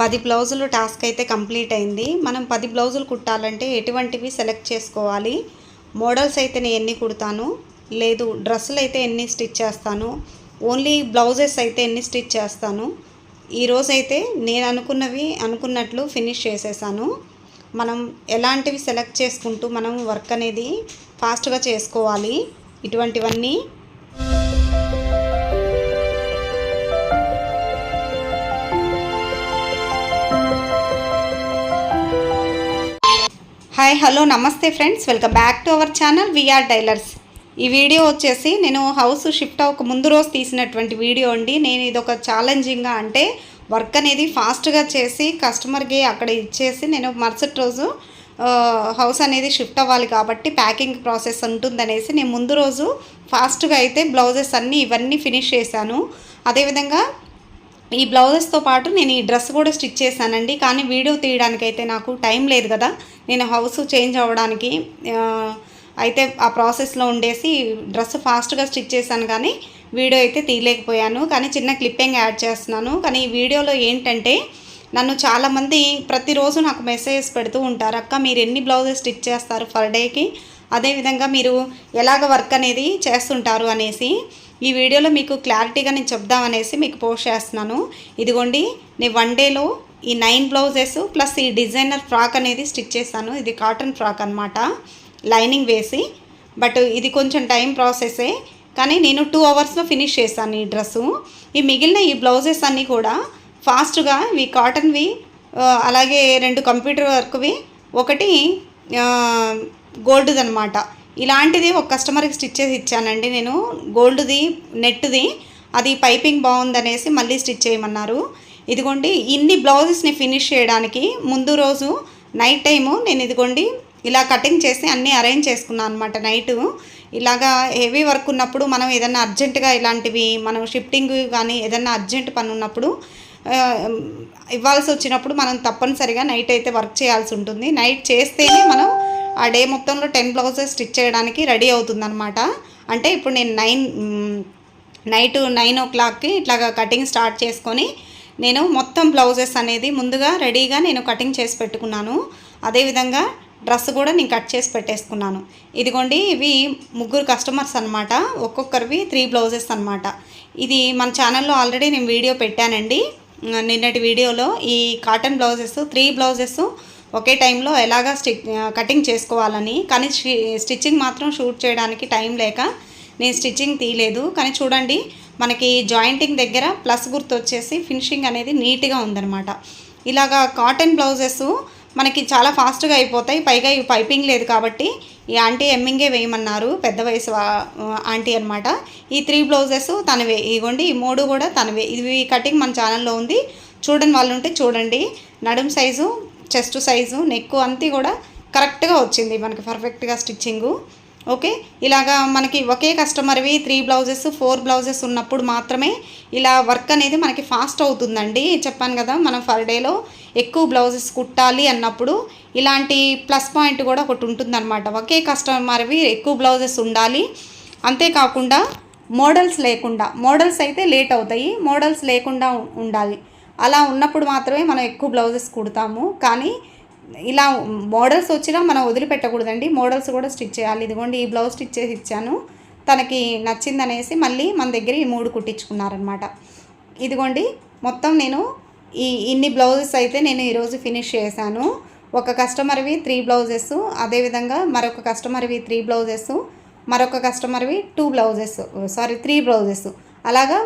పది బ్లౌజులు టాస్క్ అయితే కంప్లీట్ అయింది. మనం పది బ్లౌజులు కుట్టాలంటే ఎటువంటివి సెలెక్ట్ చేసుకోవాలి? మోడల్స్ అయితే నేను ఎన్ని కుడతాను? లేదు డ్రెస్సులు అయితే ఎన్ని స్టిచ్ చేస్తాను? ఓన్లీ బ్లౌజెస్ అయితే ఎన్ని స్టిచ్ చేస్తాను? ఈరోజు అయితే నేను అనుకున్నవి అనుకున్నట్లు ఫినిష్ చేసేసాను. మనం ఎలాంటివి సెలెక్ట్ చేసుకుంటూ మనం వర్క్ అనేది ఫాస్ట్గా చేసుకోవాలి? ఇటువంటివన్నీ హాయ్ హలో నమస్తే friends. Welcome back to our channel VR tailors ఈ వీడియో వచ్చేసి నేను హౌస్ షిఫ్ట్ అవ్వక ముందు రోజు తీసినటువంటి వీడియో అండి. నేను ఇది ఒక ఛాలెంజింగ్గా అంటే వర్క్ అనేది ఫాస్ట్గా చేసి కస్టమర్కి అక్కడ ఇచ్చేసి నేను మరుసటి రోజు హౌస్ అనేది షిఫ్ట్ అవ్వాలి కాబట్టి ప్యాకింగ్ ప్రాసెస్ ఉంటుందనేసి నేను ముందు రోజు ఫాస్ట్గా అయితే బ్లౌజెస్ అన్నీ ఇవన్నీ ఫినిష్ చేశాను. అదేవిధంగా ఈ బ్లౌజెస్తో పాటు నేను ఈ డ్రెస్ కూడా స్టిచ్ చేశానండి. కానీ వీడియో తీయడానికి అయితే నాకు టైం లేదు కదా. నేను హౌస్ చేంజ్ అవ్వడానికి అయితే ఆ ప్రాసెస్లో ఉండేసి డ్రెస్ ఫాస్ట్గా స్టిచ్ చేశాను కానీ వీడియో అయితే తీయలేకపోయాను. కానీ చిన్న క్లిప్పింగ్ యాడ్ చేస్తున్నాను. కానీ ఈ వీడియోలో ఏంటంటే నన్ను చాలామంది ప్రతిరోజు నాకు మెసేజెస్ పెడుతూ ఉంటారు అక్క మీరు ఎన్ని బ్లౌజెస్ స్టిచ్ చేస్తారు పర్ డేకి? అదేవిధంగా మీరు ఎలాగ వర్క్ అనేది చేస్తుంటారు? అనేసి. ఈ వీడియోలో మీకు క్లారిటీగా నేను చెప్దామనేసి మీకు పోస్ట్ చేస్తున్నాను. ఇదిగోండి నేను వన్ డేలో ఈ నైన్ బ్లౌజెస్ ప్లస్ ఈ డిజైనర్ ఫ్రాక్ అనేది స్టిచ్ చేశాను. ఇది కాటన్ ఫ్రాక్ అనమాట లైనింగ్ వేసి. బట్ ఇది కొంచెం టైం ప్రాసెసే కానీ నేను టూ అవర్స్లో ఫినిష్ చేశాను ఈ డ్రెస్సు. ఈ మిగిలిన ఈ బ్లౌజెస్ అన్నీ కూడా ఫాస్ట్గా ఇవి కాటన్వి అలాగే రెండు కంప్యూటర్ వర్క్వి ఒకటి గోల్డ్ది అనమాట ఇలాంటిది ఒక కస్టమర్కి స్టిచ్ చేసి ఇచ్చానండి నేను. గోల్డ్ది నెట్ది అది పైపింగ్ బాగుందనేసి మళ్ళీ స్టిచ్ చేయమన్నారు. ఇదిగోండి ఇన్ని బ్లౌజెస్ని ఫినిష్ చేయడానికి ముందు రోజు నైట్ టైము నేను ఇదిగోండి ఇలా కటింగ్ చేసి అన్నీ అరేంజ్ చేసుకున్నాను అనమాట నైటు ఇలాగా హెవీ వర్క్ ఉన్నప్పుడు మనం ఏదన్నా అర్జెంటుగా ఇలాంటివి మనం షిఫ్టింగ్ కానీ ఏదన్నా అర్జెంట్ పని ఉన్నప్పుడు ఇవ్వాల్సి వచ్చినప్పుడు మనం తప్పనిసరిగా నైట్ అయితే వర్క్ చేయాల్సి ఉంటుంది. నైట్ చేస్తేనే మనం ఆ డే మొత్తంలో టెన్ బ్లౌజెస్ స్టిచ్ చేయడానికి రెడీ అవుతుందన్నమాట. అంటే ఇప్పుడు నేను నైన్ నైట్ నైన్ ఓ క్లాక్కి ఇట్లాగా కటింగ్ స్టార్ట్ చేసుకొని నేను మొత్తం బ్లౌజెస్ అనేది ముందుగా రెడీగా నేను కటింగ్ చేసి పెట్టుకున్నాను. అదేవిధంగా డ్రెస్ కూడా నేను కట్ చేసి పెట్టేసుకున్నాను. ఇదిగోండి ఇవి ముగ్గురు కస్టమర్స్ అనమాట ఒక్కొక్కరివి త్రీ బ్లౌజెస్ అనమాట ఇది మన ఛానల్లో ఆల్రెడీ నేను వీడియో పెట్టానండి. నిన్నటి వీడియోలో ఈ కాటన్ బ్లౌజెస్ త్రీ బ్లౌజెస్ ఒకే టైంలో ఎలాగా స్టిచ్ కటింగ్ చేసుకోవాలని. కానీ స్టిచ్చింగ్ మాత్రం షూట్ చేయడానికి టైం లేక నేను స్టిచ్చింగ్ తీయలేదు. కానీ చూడండి మనకి జాయింటింగ్ దగ్గర ప్లస్ గుర్తు వచ్చేసి ఫినిషింగ్ అనేది నీట్గా ఉందన్నమాట. ఇలాగా కాటన్ బ్లౌజెస్ మనకి చాలా ఫాస్ట్గా అయిపోతాయి. పైగా ఇవి పైపింగ్ లేదు కాబట్టి ఈ ఆంటీ ఎమ్మింగే వేయమన్నారు. పెద్ద వయసు ఆంటీ అనమాట ఈ త్రీ బ్లౌజెస్ తనవే. ఇవ్వండి ఈ మూడు కూడా తనవే. ఇవి కటింగ్ మన ఛానల్లో ఉంది. చూడని వాళ్ళు ఉంటే చూడండి. నడుం సైజు చెస్ట్ సైజు నెక్ అంతా కూడా కరెక్ట్గా వచ్చింది మనకి పర్ఫెక్ట్గా స్టిచ్చింగు. ఓకే? ఇలాగా మనకి ఒకే కస్టమర్వి త్రీ బ్లౌజెస్ ఫోర్ బ్లౌజెస్ ఉన్నప్పుడు మాత్రమే ఇలా వర్క్ అనేది మనకి ఫాస్ట్ అవుతుందండి. చెప్పాను కదా మనం పర్ డేలో ఎక్కువ బ్లౌజెస్ కుట్టాలి అన్నప్పుడు ఇలాంటి ప్లస్ పాయింట్ కూడా ఒకటి ఉంటుందన్నమాట. ఒకే కస్టమర్వి ఎక్కువ బ్లౌజెస్ ఉండాలి. అంతేకాకుండా మోడల్స్ లేకుండా మోడల్స్ అయితే లేట్ అవుతాయి. మోడల్స్ లేకుండా ఉండాలి. అలా ఉన్నప్పుడు మాత్రమే మనం ఎక్కువ బ్లౌజెస్ కుడతాము. కానీ ఇలా మోడల్స్ వచ్చినా మనం వదిలిపెట్టకూడదండి. మోడల్స్ కూడా స్టిచ్ చేయాలి. ఇదిగోండి ఈ బ్లౌజ్ స్టిచ్ చేసి ఇచ్చాను. తనకి నచ్చిందనేసి మళ్ళీ మన దగ్గర ఈ మూడు కుట్టించుకున్నారనమాట ఇదిగోండి మొత్తం నేను ఈ ఇన్ని బ్లౌజెస్ అయితే నేను ఈరోజు ఫినిష్ చేశాను. ఒక కస్టమర్వి త్రీ బ్లౌజెస్ అదేవిధంగా మరొక కస్టమర్వి త్రీ బ్లౌజెస్ మరొక కస్టమర్వి two blouses sorry three blouses. అలాగా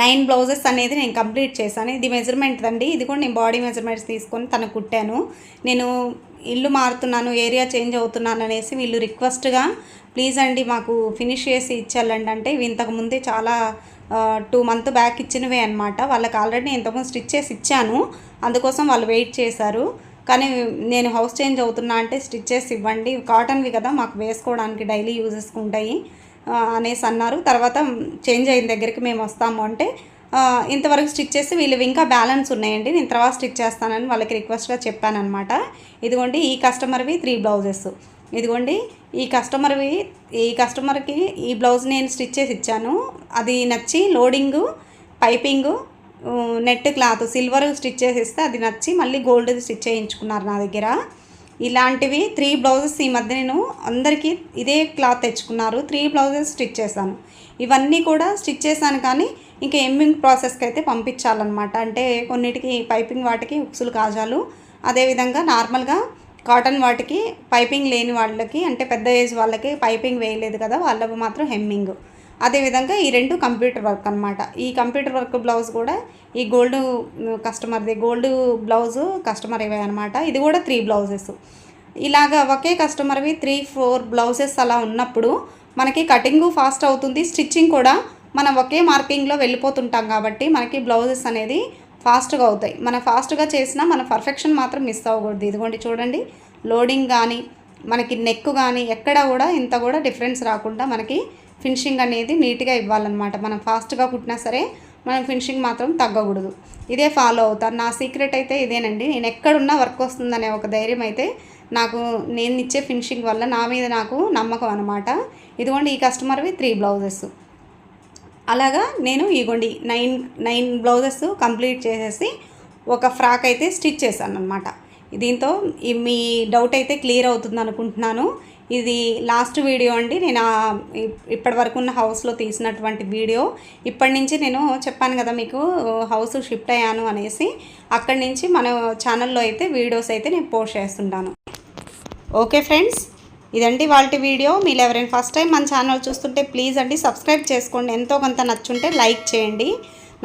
నైన్ బ్లౌజెస్ అనేది నేను కంప్లీట్ చేశాను. ఇది మెజర్మెంట్ అండి. ఇది కూడా నేను బాడీ మెజర్మెంట్స్ తీసుకొని తను కుట్టాను. నేను ఇల్లు మారుతున్నాను ఏరియా చేంజ్ అవుతున్నాను అనేసి వీళ్ళు రిక్వెస్ట్గా ప్లీజ్ అండి మాకు ఫినిష్ చేసి ఇచ్చాలండి అంటే ఇవి ఇంతకు ముందే చాలా టూ మంత్ బ్యాక్ ఇచ్చినవే అనమాట వాళ్ళకి ఆల్రెడీ ఇంతకుముందు స్టిచ్ చేసి ఇచ్చాను. అందుకోసం వాళ్ళు వెయిట్ చేశారు. కానీ నేను హౌస్ చేంజ్ అవుతున్నా అంటే స్టిచ్చెస్ ఇవ్వండి. కాటన్వి కదా మాకు వేసుకోవడానికి డైలీ యూజెస్కి ఉంటాయి. అనేసి అన్నారు. తర్వాత చేంజ్ అయిన దగ్గరికి మేము వస్తాము అంటే ఇంతవరకు స్టిచ్ చేసి వీళ్ళు ఇంకా బ్యాలెన్స్ ఉన్నాయండి. నేను తర్వాత స్టిచ్ చేస్తానని వాళ్ళకి రిక్వెస్ట్గా చెప్పానమాట ఇదిగోండి ఈ కస్టమర్వి త్రీ బ్లౌజెస్. ఇదిగోండి ఈ కస్టమర్వి ఈ కస్టమర్కి ఈ బ్లౌజ్ నేను స్టిచ్ చేసి ఇచ్చాను. అది నచ్చి loading piping net cloth silver stitch చేసిస్తే అది నచ్చి మళ్ళీ గోల్డ్ స్టిచ్ చేయించుకున్నారు నా దగ్గర. ఇలాంటివి త్రీ బ్లౌజెస్ ఈ మధ్య నేను అందరికీ ఇదే క్లాత్ తెచ్చుకున్నారు. త్రీ బ్లౌజెస్ స్టిచ్ చేశాను. ఇవన్నీ కూడా స్టిచ్ చేశాను కానీ ఇంకా ఎమ్మింగ్ ప్రాసెస్కి అయితే పంపించాలన్నమాట. అంటే కొన్నిటికి పైపింగ్ వాటికి ఉక్సులు కాజాలు అదేవిధంగా నార్మల్గా కాటన్ వాటికి పైపింగ్ లేని వాళ్ళకి అంటే పెద్ద ఏజ్ వాళ్ళకి పైపింగ్ వేయలేదు కదా వాళ్ళకు మాత్రం హెమ్మింగ్. అదేవిధంగా ఈ రెండు కంప్యూటర్ వర్క్ అనమాట ఈ కంప్యూటర్ వర్క్ బ్లౌజ్ కూడా ఈ గోల్డ్ కస్టమర్ది గోల్డ్ బ్లౌజ్ కస్టమర్ ఇవే అనమాట ఇది కూడా త్రీ బ్లౌజెస్. ఇలాగా ఒకే కస్టమర్వి త్రీ ఫోర్ బ్లౌజెస్ అలా ఉన్నప్పుడు మనకి కటింగ్ ఫాస్ట్ అవుతుంది స్టిచ్చింగ్ కూడా మనం ఒకే మార్కింగ్లో వెళ్ళిపోతుంటాం కాబట్టి మనకి బ్లౌజెస్ అనేది ఫాస్ట్గా అవుతాయి. మనం ఫాస్ట్గా చేసినా మన పర్ఫెక్షన్ మాత్రం మిస్ అవ్వకూడదు. ఇదిగోండి చూడండి లోడింగ్ కానీ మనకి నెక్ కానీ ఎక్కడ కూడా ఇంత కూడా డిఫరెన్స్ రాకుండా మనకి ఫినిషింగ్ అనేది నీట్గా ఇవ్వాలన్నమాట. మనం ఫాస్ట్గా కుట్టినా సరే మనం ఫినిషింగ్ మాత్రం తగ్గకూడదు. ఇదే ఫాలో అవుతాను నా సీక్రెట్ అయితే ఇదేనండి. నేను ఎక్కడున్నా వర్క్ వస్తుందనే ఒక ధైర్యం అయితే నాకు నేను ఇచ్చే ఫినిషింగ్ వల్ల నా మీద నాకు నమ్మకం అనమాట ఇదిగోండి ఈ కస్టమర్వి త్రీ బ్లౌజెస్. అలాగా నేను ఇగోండి నైన్ నైన్ బ్లౌజెస్ కంప్లీట్ చేసేసి ఒక ఫ్రాక్ అయితే స్టిచ్ చేశాను అనమాట దీంతో మీ డౌట్ అయితే క్లియర్ అవుతుంది అనుకుంటున్నాను ఇది లాస్ట్ వీడియో అండి. నేను ఇప్పటి వరకు ఉన్న హౌస్లో తీసినటువంటి వీడియో ఇప్పటి నుంచి నేను చెప్పాను కదా మీకు హౌస్ షిఫ్ట్ అయ్యాను అనేసి. అక్కడి నుంచి మన ఛానల్లో అయితే వీడియోస్ అయితే నేను పోస్ట్ చేస్తుంటాను. ఓకే ఫ్రెండ్స్ ఇదండి వాళ్ళ వీడియో మీరు ఎవరైనా ఫస్ట్ టైం మన ఛానల్ చూస్తుంటే ప్లీజ్ అండి సబ్స్క్రైబ్ చేసుకోండి. ఎంతో కొంత నచ్చుంటే లైక్ చేయండి.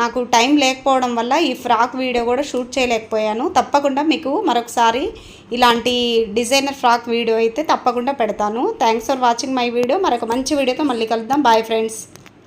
నాకు టైం లేకపోవడం వల్ల ఈ ఫ్రాక్ వీడియో కూడా షూట్ చేయలేకపోయాను. తప్పకుండా మీకు మరొకసారి ఇలాంటి డిజైనర్ ఫ్రాక్ వీడియో అయితే తప్పకుండా పెడతాను. Thanks for watching my video మరొక మంచి వీడియోతో మళ్ళీ కలుద్దాం. Bye friends